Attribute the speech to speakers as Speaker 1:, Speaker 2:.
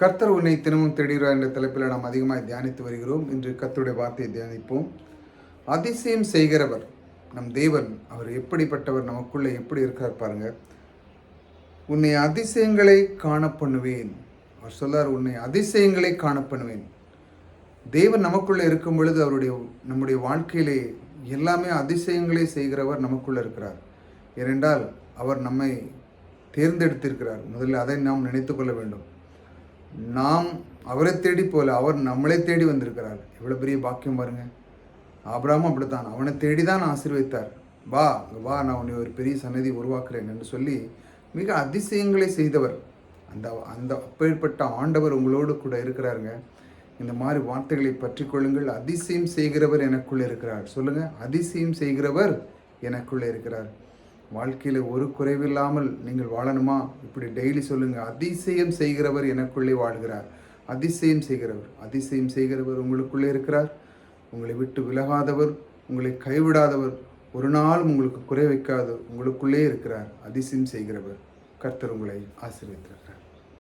Speaker 1: கர்த்தர் உன்னை தினமும் தேடுகிறார் என்ற தலைப்பில் நாம் அதிகமாக தியானித்து வருகிறோம். இன்று கர்த்தருடைய வார்த்தையை தியானிப்போம். அதிசயம் செய்கிறவர் நம் தேவன் அவர் எப்படிப்பட்டவர் நமக்குள்ளே எப்படி இருக்கார் பாருங்க. உன்னை அதிசயங்களை காண பண்ணுவேன். அவர் சொல்லார் உன்னை அதிசயங்களை காண பண்ணுவேன். தேவன் நமக்குள்ளே இருக்கும் பொழுது அவருடைய நம்முடைய வாழ்க்கையிலே எல்லாமே அதிசயங்களை செய்கிறவர் நமக்குள்ளே இருக்கிறார். ஏனென்றால் அவர் நம்மை தேர்ந்தெடுத்திருக்கிறார். முதலில் அதை நாம் நினைத்து கொள்ள வேண்டும். நாம் அவரை தேடி போல அவர் நம்மளை தேடி வந்திருக்கிறார். எவ்வளோ பெரிய பாக்கியம் பாருங்கள் ஆபராமும் அப்படித்தான். அவனை தேடி தான் ஆசீர்வதித்தார். வா வா நான் உன்னை ஒரு பெரிய சன்னதி உருவாக்குறேன் என்று சொல்லி மிக அதிசயங்களை செய்தவர். அந்த அந்த அப்பேற்பட்ட ஆண்டவர் உங்களோடு கூட இருக்கிறாருங்க. இந்த மாதிரி வார்த்தைகளை பற்றி கொள்ளுங்கள். அதிசயம் செய்கிறவர் எனக்குள்ளே இருக்கிறார். சொல்லுங்கள் அதிசயம் செய்கிறவர் எனக்குள்ளே இருக்கிறார். வாழ்க்கையில் ஒரு குறைவில்லாமல் நீங்கள் வாழணுமா? இப்படி டெய்லி சொல்லுங்கள் அதிசயம் செய்கிறவர் எனக்குள்ளே வாழ்கிறார். அதிசயம் செய்கிறவர். அதிசயம் செய்கிறவர் உங்களுக்குள்ளே இருக்கிறார். உங்களை விட்டு விலகாதவர் உங்களை கைவிடாதவர் ஒரு நாளும் உங்களுக்கு குறை வைக்காது உங்களுக்குள்ளே இருக்கிறார். அதிசயம் செய்கிறவர். கர்த்தர் உங்களை ஆசீர்வதித்திருக்கிறார்.